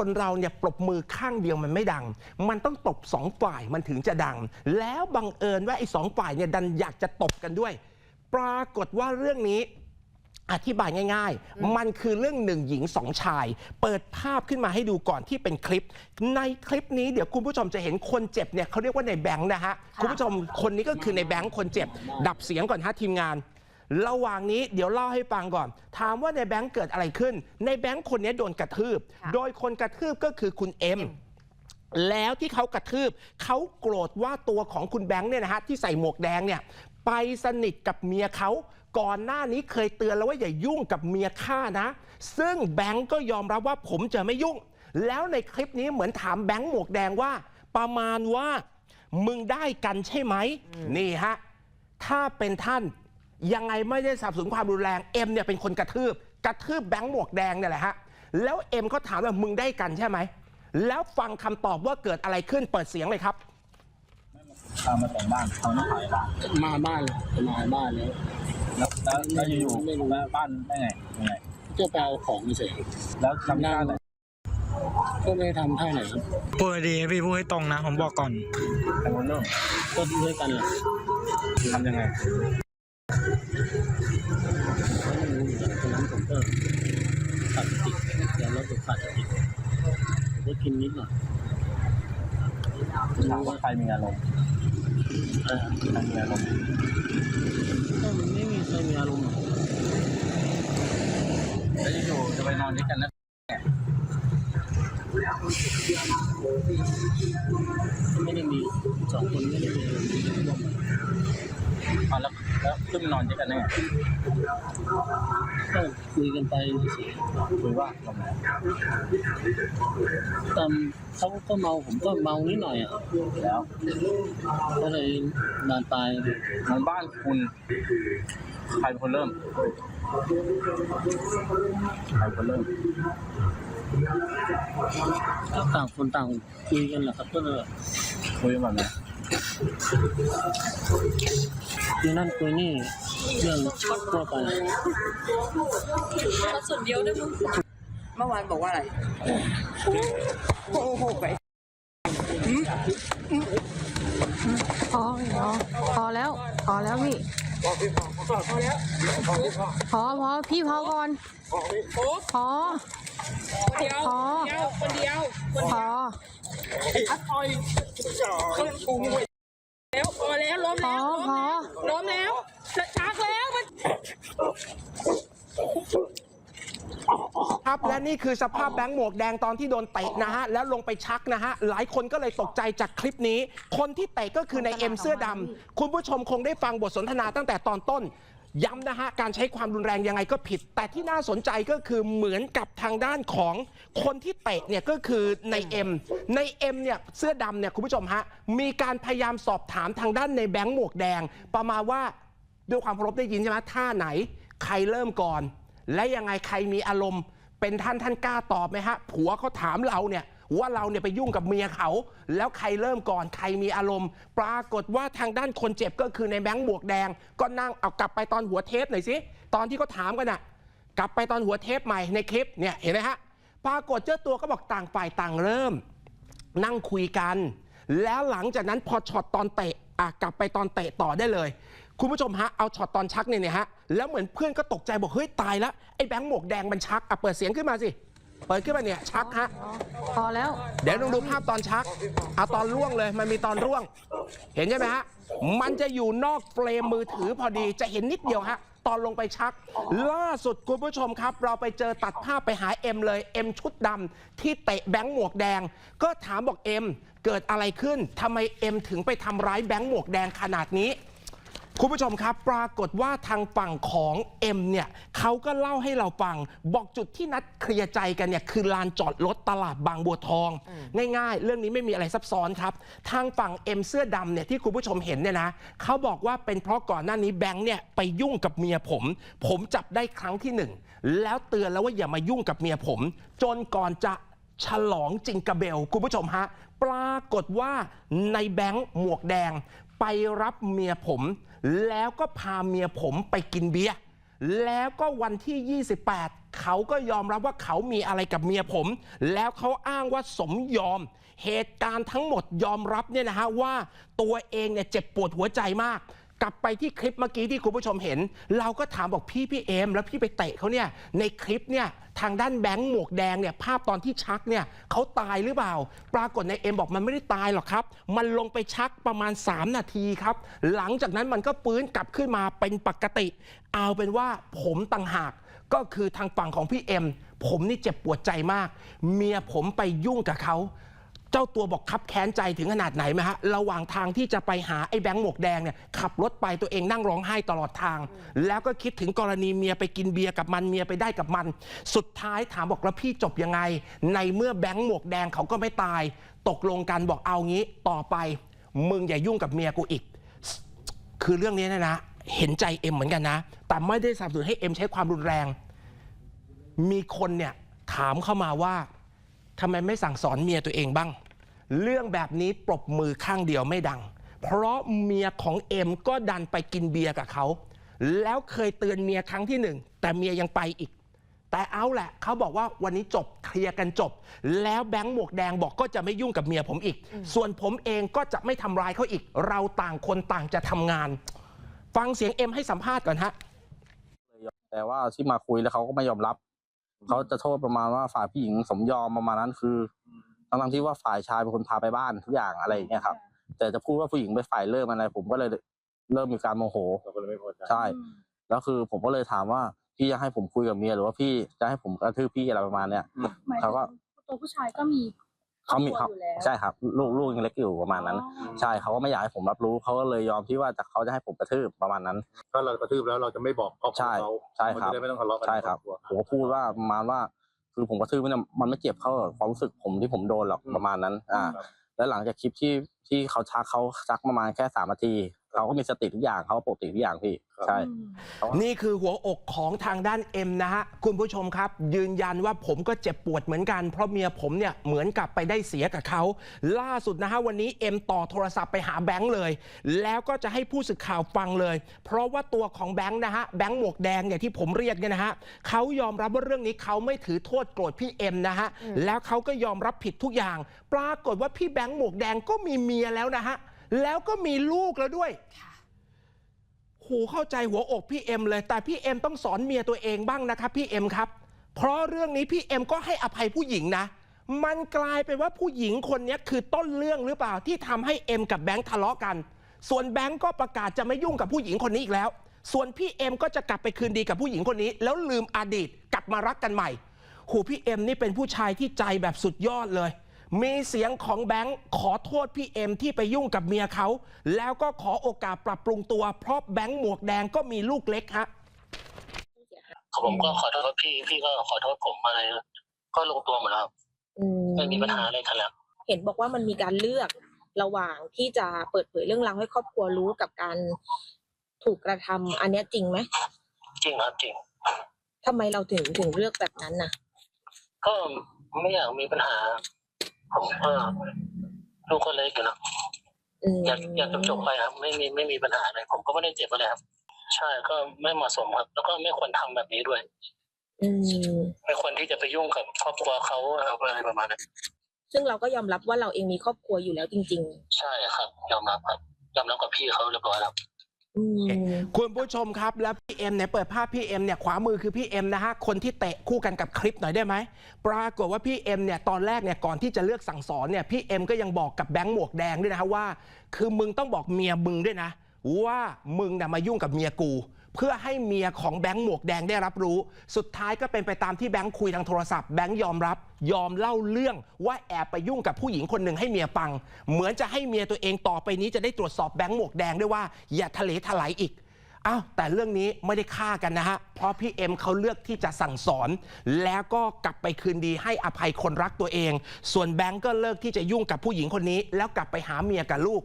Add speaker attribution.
Speaker 1: คนเราเนี่ยปรบมือข้างเดียวมันไม่ดัง มันต้องตบสองฝ่ายมันถึงจะดัง แล้วบังเอิญว่าไอ้สองฝ่ายเนี่ยดันอยากจะตบกันด้วย ปรากฏว่าเรื่องนี้อธิบายง่ายๆ มันคือเรื่องหนึ่งหญิงสองชาย เปิดภาพขึ้นมาให้ดูก่อนที่เป็นคลิป ในคลิปนี้เดี๋ยวคุณผู้ชมจะเห็นคนเจ็บเนี่ยเขาเรียกว่าในแบงค์นะฮะ คุณผู้ชมคนนี้ก็คือในแบงค์คนเจ็บ ดับเสียงก่อนฮะทีมงาน ระหว่างนี้เดี๋ยวเล่าให้ฟังก่อน ถามว่าในแบงค์เกิดอะไรขึ้น ในแบงค์คนนี้โดนกระทืบ
Speaker 2: ค่ะ
Speaker 1: โดยคนกระทืบก็คือคุณเอ็มแล้วที่เขากระทืบเขาโกรธว่าตัวของคุณแบงค์เนี่ยนะฮะที่ใส่หมวกแดงเนี่ยไปสนิทกับเมียเขาก่อนหน้านี้เคยเตือนแล้วว่าอย่ายุ่งกับเมียข้านะ ซึ่งแบงค์ก็ยอมรับว่าผมจะไม่ยุ่ง แล้วในคลิปนี้เหมือนถามแบงค์หมวกแดงว่า ประมาณว่ามึงได้กันใช่ไหม นี่ฮะ ถ้าเป็นท่าน ยังไงไม่ได้สนับสนุนความรุนแรงเอ็มเนี่ยเป็นคนกระทืบ กระทืบแบงค์หมวกแดงเนี่ยแหละฮะแล้วเอ็มเขาถามว่ามึงได้กันใช่ไหมแล้วฟังคำตอบว่าเกิดอะไรขึ้นเปิดเสียงเลยครับ
Speaker 3: ตามมาแต่งบ้านเขาไม่ขายบ้าน
Speaker 4: มาบ้านเลยมาบ้านแล้ว
Speaker 3: แล้วแล้วแล้วอยู่
Speaker 4: ไม่รู้
Speaker 3: ๆแล้วบ้านได้ไงยังไง
Speaker 4: ก็ไปเอาของเฉย
Speaker 3: แล้วทำหน้าไหน
Speaker 4: ก็ไม่ได้ทำท่าไหนครับ
Speaker 5: พูดดีพี่พูดให้ตรงนะ ผมบอกก่อน
Speaker 3: ทำคนเริ่ม
Speaker 4: ก็ด้วยกันแหละ
Speaker 3: ทำยังไง
Speaker 4: ก็ไม่รู้เหมือนกันตอนนั้นผมก็ขาดสติเดี๋ยวรถผมขาดติผมก็กินนิดหน่อย
Speaker 3: ถามว่าใครมีอารมณ์
Speaker 4: เออ
Speaker 3: ใครมีอารมณ์
Speaker 4: ก็มันไม่มีใครมีอารมณ์หรอก
Speaker 3: แล้วอยู่จะไปนอนด้วยกันนะ
Speaker 4: ก็ไม่ได้มีสองคนไม่ได้มีอารมณ์
Speaker 3: แล้วขึ้นนอนด้วยกันได้ไง
Speaker 4: ก็คุยกันไปเฉย
Speaker 3: คุยว่าทำไม
Speaker 4: ตอนเขาก็เมาผมก็เมานิดหน่อยอะ
Speaker 3: แล้ว
Speaker 4: ก็เลยบานปลาย
Speaker 3: นอนบ้านคุณใครเป็นคนเริ่มใครเป็นคนเริ่ม
Speaker 4: ก็ต่างคนต่างคุยกันแหละครับก็เลย
Speaker 3: คุยแบบไหน
Speaker 4: คุยนั่นคุยนี่เรื่องทั่วไป
Speaker 2: ส่วนเดียวด้วยมึงเมื่อวานบอกว่าอะไรโอ้โหไป
Speaker 6: พอพอพอแล้ว พอแล้วพี่พอพอพี่พอก่อนพอ
Speaker 2: เดียว
Speaker 6: พอ
Speaker 2: คนเดียว
Speaker 6: พอ
Speaker 2: แล้วพอ แล้วล้ม
Speaker 6: พอ
Speaker 2: แล้ว
Speaker 6: พอ
Speaker 2: ล้มแล้วชักแล้วมัน
Speaker 1: ครับและนี่คือสภาพแบงค์หมวกแดงตอนที่โดนเตะนะฮะแล้วลงไปชักนะฮะหลายคนก็เลยตกใจจากคลิปนี้ คนที่เตะก็คือในเอ็มเสื้อดำคุณผู้ชมคงได้ฟังบทสนทนาตั้งแต่ตอนต้น ย้ำนะฮะ การใช้ความรุนแรงยังไงก็ผิด แต่ที่น่าสนใจก็คือเหมือนกับทางด้านของคนที่เตะเนี่ยก็คือในเอ็มในเอ็มเนี่ยเสื้อดำเนี่ยคุณผู้ชมฮะ มีการพยายามสอบถามทางด้านในแบงค์หมวกแดง ประมาณว่าด้วยความเคารพได้ยินใช่ไหมท่าไหน ใครเริ่มก่อน และยังไงใครมีอารมณ์ เป็นท่านท่านกล้าตอบไหมฮะ ผัวเขาถามเราเนี่ย ว่าเราเนี่ยไปยุ่งกับเมียเขา แล้วใครเริ่มก่อนใครมีอารมณ์ ปรากฏว่าทางด้านคนเจ็บก็คือในแบงค์บวกแดง ก็นั่งเอากลับไปตอนหัวเทปหน่อยสิตอนที่เขาถามกันน่ะกลับไปตอนหัวเทปใหม่ในคลิปเนี่ยเห็นไหมฮะปรากฏเจ้าตัวก็บอกต่างฝ่ายต่างเริ่ม นั่งคุยกัน แล้วหลังจากนั้นพอช็อตตอนเตะอะกลับไปตอนเตะต่อได้เลย คุณผู้ชมฮะเอาช็อตตอนชักเนี่ยเนี่ยฮะแล้วเหมือนเพื่อนก็ตกใจบอกเฮ้ยตายแล้วไอ้แบงค์หมวกแดงมันชักอะเปิดเสียงขึ้นมาสิ เปิดขึ้นมาเนี่ยชักฮะ
Speaker 6: พอแล้ว
Speaker 1: เดี๋ยวลองดูภาพตอนชัก เอาตอนร่วงเลย มันมีตอนร่วง เห็นใช่ไหมฮะ มันจะอยู่นอกเฟรมมือถือพอดี จะเห็นนิดเดียวฮะ ตอนลงไปชัก ล่าสุดคุณผู้ชมครับ เราไปเจอตัดภาพไปหาเอ็มเลยเอ็มชุดดำที่เตะแบงค์หมวกแดง ก็ถามบอกเอ็มเกิดอะไรขึ้นทำไมเอ็มถึงไปทำร้ายแบงค์หมวกแดงขนาดนี้ คุณผู้ชมครับ ปรากฏว่าทางฝั่งของเอ็มเนี่ยเขาก็เล่าให้เราฟัง บอกจุดที่นัดเคลียร์ใจกันเนี่ยคือลานจอดรถตลาดบางบัวทอง ง่ายๆ เรื่องนี้ไม่มีอะไรซับซ้อนครับ ทางฝั่งเอ็มเสื้อดำเนี่ยที่คุณผู้ชมเห็นเนี่ยนะเขาบอกว่าเป็นเพราะก่อนหน้านี้แบงค์เนี่ยไปยุ่งกับเมียผม ผมจับได้ครั้งที่หนึ่งแล้วเตือนแล้วว่าอย่ามายุ่งกับเมียผม จนก่อนจะฉลองจิงกระเบล คุณผู้ชมฮะ ปรากฏว่าในแบงค์หมวกแดง ไปรับเมียผม แล้วก็พาเมียผมไปกินเบียร์แล้วก็วันที่ 28 เขาก็ยอมรับว่าเขามีอะไรกับเมียผม แล้วเขาอ้างว่าสมยอม เหตุการณ์ทั้งหมดยอมรับเนี่ยนะฮะว่าตัวเองเนี่ยเจ็บปวดหัวใจมาก กลับไปที่คลิปเมื่อกี้ที่คุณผู้ชมเห็น เราก็ถามบอกพี่พี่เอมแล้วพี่ไปเตะเขาเนี่ยในคลิปเนี่ยทางด้านแบงค์หมวกแดงเนี่ยภาพตอนที่ชักเนี่ยเขาตายหรือเปล่า ปรากฏในเอ็มบอกมันไม่ได้ตายหรอกครับ มันลงไปชักประมาณ 3 นาทีครับ หลังจากนั้นมันก็ฟื้นกลับขึ้นมาเป็นปกติ เอาเป็นว่าผมต่างหากก็คือทางฝั่งของพี่เอ็มผมนี่เจ็บปวดใจมาก เมียผมไปยุ่งกับเขา เจ้าตัวบอกคับแค้นใจถึงขนาดไหนไหมฮะ ระหว่างทางที่จะไปหาไอ้แบงค์หมวกแดงเนี่ยขับรถไปตัวเองนั่งร้องไห้ตลอดทาง แล้วก็คิดถึงกรณีเมียไปกินเบียร์กับมันเมียไปได้กับมัน สุดท้ายถามบอกแล้วพี่จบยังไง ในเมื่อแบงค์หมวกแดงเขาก็ไม่ตาย ตกลงกันบอกเอางี้ต่อไป มึงอย่ายุ่งกับเมียกูอีก คือเรื่องนี้นะนะเห็นใจเอ็มเหมือนกันนะ แต่ไม่ได้สนับสนุนให้เอ็มใช้ความรุนแรง มีคนเนี่ยถามเข้ามาว่า ทำไมไม่สั่งสอนเมียตัวเองบ้าง เรื่องแบบนี้ปรบมือข้างเดียวไม่ดัง เพราะเมียของเอ็มก็ดันไปกินเบียร์กับเขา แล้วเคยเตือนเมียครั้งที่หนึ่งแต่เมียยังไปอีก แต่เอาแหละเขาบอกว่าวันนี้จบเคลียร์กันจบ แล้วแบงค์หมวกแดงบอกก็จะไม่ยุ่งกับเมียผมอีก ส่วนผมเองก็จะไม่ทำร้ายเขาอีก เราต่างคนต่างจะทำงาน ฟังเสียงเอ็มให้สัมภาษณ์ก่อนฮะ
Speaker 3: แต่ว่าที่มาคุยแล้วเขาก็ไม่ยอมรับ เขาจะโทษประมาณว่าฝ่ายผู้หญิงสมยอมประมาณนั้นคือทั้งๆที่ว่าฝ่ายชายเป็นคนพาไปบ้านทุกอย่างอะไรอย่างเงี้ยครับ แต่จะพูดว่าผู้หญิงไปนฝ่ายเริ่มอะไร ผมก็เลยเริ่มมีการโมโห
Speaker 4: เราก็เลยไม่พอใจ
Speaker 3: ใช่แล้วคือผมก็เลยถามว่าพี่จะให้ผมคุยกับเมียหรือว่าพี่จะให้ผมกระทืบพี่อะไรประมาณเนี้ย
Speaker 7: หมายถึ
Speaker 3: เขา
Speaker 7: ง
Speaker 3: ก็
Speaker 7: ตัวผู้ชายก็มีคร
Speaker 3: เขา
Speaker 7: อบ
Speaker 3: มี
Speaker 7: ครัว
Speaker 3: เขา
Speaker 7: อยู่แล้ว
Speaker 3: ใช่ครับ ลูกลูกยังเล็กอยู่ประมาณนั้น
Speaker 7: อ๋อ
Speaker 3: ใช่เขาก็ไม่อยากให้ผมรับรู้เขาก็เลยยอมที่ว่าจะเขาจะให้ผมกระทืบประมาณนั้น
Speaker 4: ถ้าเรากระทืบแล้วเราจะไม่บอกครอบครัว
Speaker 3: ใช่
Speaker 4: เขา
Speaker 3: ใช่ครับ
Speaker 4: มันจะได้ไม่ต้องทะเลาะกัน
Speaker 3: ใช่ครับ
Speaker 4: นคอบ
Speaker 3: ผมก็พูดว่าประมาณว่า คือผมกระทืบมันยมันไม่เจ็บเท่ากับความรู้สึกผมที่ผมโดนหรอกประมาณนั้น อ่า แล้วหลังจากคลิปที่ที่เขาชักเขาชักประมาณแค่สามนาที เขาก็มีสติทุกอย่างเขาก็ปกติทุกอย่างพี่ใช่
Speaker 1: นี่คือหัวอกของทางด้านเอ็มนะฮะ คุณผู้ชมครับ ยืนยันว่าผมก็เจ็บปวดเหมือนกัน เพราะเมียผมเนี่ยเหมือนกับไปได้เสียกับเขา ล่าสุดนะฮะ วันนี้เอ็มต่อโทรศัพท์ไปหาแบงค์เลย แล้วก็จะให้ผู้สื่อข่าวฟังเลย เพราะว่าตัวของแบงค์นะฮะแบงค์หมวกแดงเนี่ยที่ผมเรียกเนี่ยนะฮะเขายอมรับว่าเรื่องนี้เขาไม่ถือโทษโกรธพี่เอ็มนะฮะแล้วเขาก็ยอมรับผิดทุกอย่าง ปรากฏว่าพี่แบงค์หมวกแดงก็มีเมียแล้วนะฮะ แล้วก็มีลูกแล้วด้วยหูเข้าใจหัวอกพี่เอ็มเลย แต่พี่เอ็มต้องสอนเมียตัวเองบ้างนะครับพี่เอ็มครับ เพราะเรื่องนี้พี่เอ็มก็ให้อภัยผู้หญิงนะ มันกลายเป็นว่าผู้หญิงคนนี้คือต้นเรื่องหรือเปล่าที่ทำให้เอ็มกับแบงค์ทะเลาะกัน ส่วนแบงค์ก็ประกาศจะไม่ยุ่งกับผู้หญิงคนนี้อีกแล้ว ส่วนพี่เอ็มก็จะกลับไปคืนดีกับผู้หญิงคนนี้ แล้วลืมอดีตกลับมารักกันใหม่หูพี่เอ็มนี่เป็นผู้ชายที่ใจแบบสุดยอดเลย มีเสียงของแบงค์ขอโทษพี่เอ็มที่ไปยุ่งกับเมียเขา แล้วก็ขอโอกาสปรับปรุงตัว เพราะแบงค์หมวกแดงก็มีลูกเล็กฮะ
Speaker 8: ผมก็ขอโทษพี่พี่ก็ขอโทษผมอะไร ก็ลงตัวหมดแล้วครับ
Speaker 9: อื
Speaker 8: ไม่มีปัญหาอะไรกันแล้ว
Speaker 9: เห็นบอกว่ามันมีการเลือกระหว่างที่จะเปิดเผยเรื่องราวให้ครอบครัวรู้กับการถูกกระทำอันเนี้ยจริงไหม
Speaker 8: จริงครับจริง
Speaker 9: ทำไมเราถึงถึงเลือกแบบนั้นน่ะ
Speaker 8: ก็ไม่อยากมีปัญหา ผมก็ลูกคนเล็กอยู่นะ
Speaker 9: อืม
Speaker 8: อยากอยากจบจบๆไปครับ ไม่มีไม่มีปัญหาอะไรผมก็ไม่ได้เจ็บอะไรครับ ใช่ก็ไม่เหมาะสมครับ แล้วก็ไม่ควรทำแบบนี้ด้วย
Speaker 9: อืม
Speaker 8: ไม่ควรที่จะไปยุ่งกับครอบครัวเขาอะไรประมาณนั้น
Speaker 9: ซึ่งเราก็ยอมรับว่าเราเองมีครอบครัวอยู่แล้วจริง
Speaker 8: ใช่ครับ ยอมรับครับยอมรับกับพี่เขาเรียบร้อยแล้ว
Speaker 9: ๆอืม
Speaker 1: คุณผู้ชมครับแล้วพี่เอ็มเนี่ยเปิดภาพพี่เอ็มเนี่ยขวามือคือพี่เอ็มนะฮะคนที่เตะคู่กันกับคลิปหน่อยได้ไหมปรากฏว่าพี่เอ็มเนี่ยตอนแรกเนี่ยก่อนที่จะเลือกสั่งสอนเนี่ยพี่เอ็มก็ยังบอกกับแบงค์หมวกแดงด้วยนะฮะว่า คือมึงต้องบอกเมียมึงด้วยนะ ว่ามึงน่ะมายุ่งกับเมียกู เพื่อให้เมียของแบงค์หมวกแดงได้รับรู้ สุดท้ายก็เป็นไปตามที่แบงค์คุยทางโทรศัพท์แบงค์ยอมรับ ยอมเล่าเรื่องว่าแอบไปยุ่งกับผู้หญิงคนหนึ่งให้เมียฟัง เหมือนจะให้เมียตัวเองต่อไปนี้จะได้ตรวจสอบแบงค์หมวกแดงด้วยว่าอย่าทะเลถลายอีกอ้าวแต่เรื่องนี้ไม่ได้ฆ่ากันนะฮะ เพราะพี่เอ็มเขาเลือกที่จะสั่งสอน แล้วก็กลับไปคืนดีให้อภัยคนรักตัวเอง ส่วนแบงก์ก็เลิกที่จะยุ่งกับผู้หญิงคนนี้ แล้วกลับไปหาเมียกับลูก